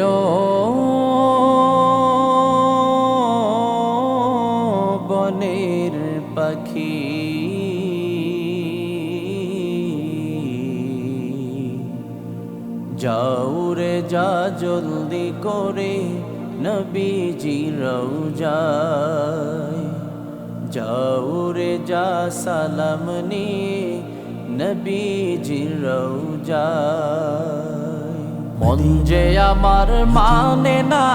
ও বনের পাখি। যাও রে যা জলদি করে নবীজি রওজায়। যাও রে যা সালাম নিয়ে নবীজি রওজায়। মন যে আমার মানে না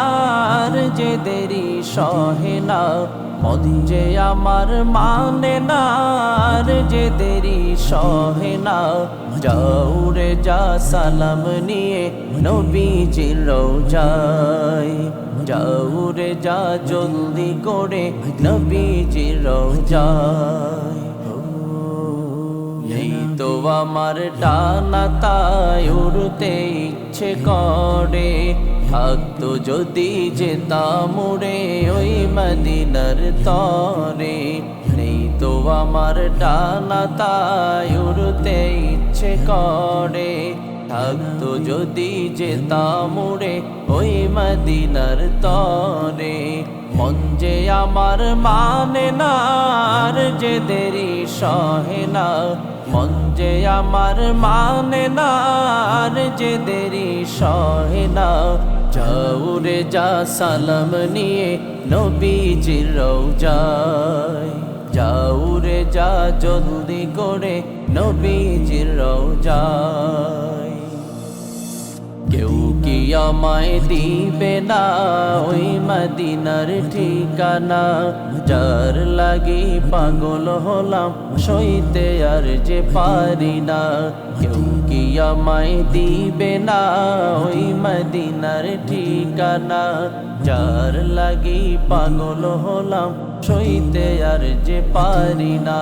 যে দেরি সহে না। মন যে আমার মানে না যে দেরি সহে না। যাও রে, যা সালাম নিয়ে নবীজির রওজায় যাও রে, যা জলদি করে নবীজির রওজায় এই তো আমার টানা তাই উড়তে ইচ্ছে করে থাকতো যদি যেতাম উড়ে ওই মদিনার তরে। নেই তো আমার টানা তাই উড়তে ইচ্ছে করে। থাকতো যদি যেতাম উড়ে ওই মদিনার তরে। মন যে আমার মানে না যে দেরি সহে না, মন যে আমার মানে না, আর যে দেরি সহে না। যাউরে যা সালাম নিয়ে নবীজির রওজায় যাউরে যা জলদি করে নবীজির কি আমায় দিবে না, ওই মদিনার ঠিকানা। যার লাগি পাগল হলাম, সইতে আর যে পারি না। কেউ আমায় দিবে না, ওই মদিনার ঠিকানা। যার লাগি পাগল হলাম, সইতে আর যে পারি না।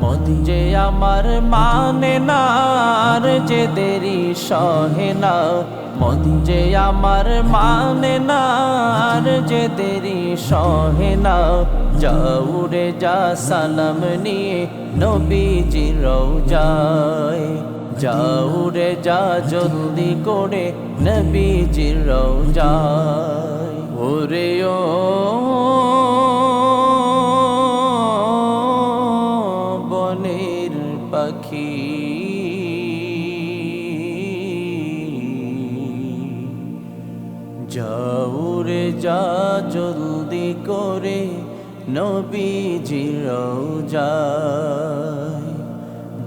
মন যে আমার মানে না, আর যে দেরি সহে না। মন যে আমার মানে না, আর যে দেরি সহে না। যাউরে যা সালাম নিয়ে নবীজি রওজায় যাউরে যা জলদি করে নবীজি রওজায়। ওরে ও, বনের পাখি। যাউরে যা জলদি করে নবীজি রওজায়।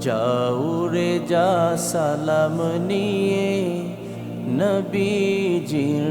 যাউরে যা সালাম নিয়ে নবীজি রওজায়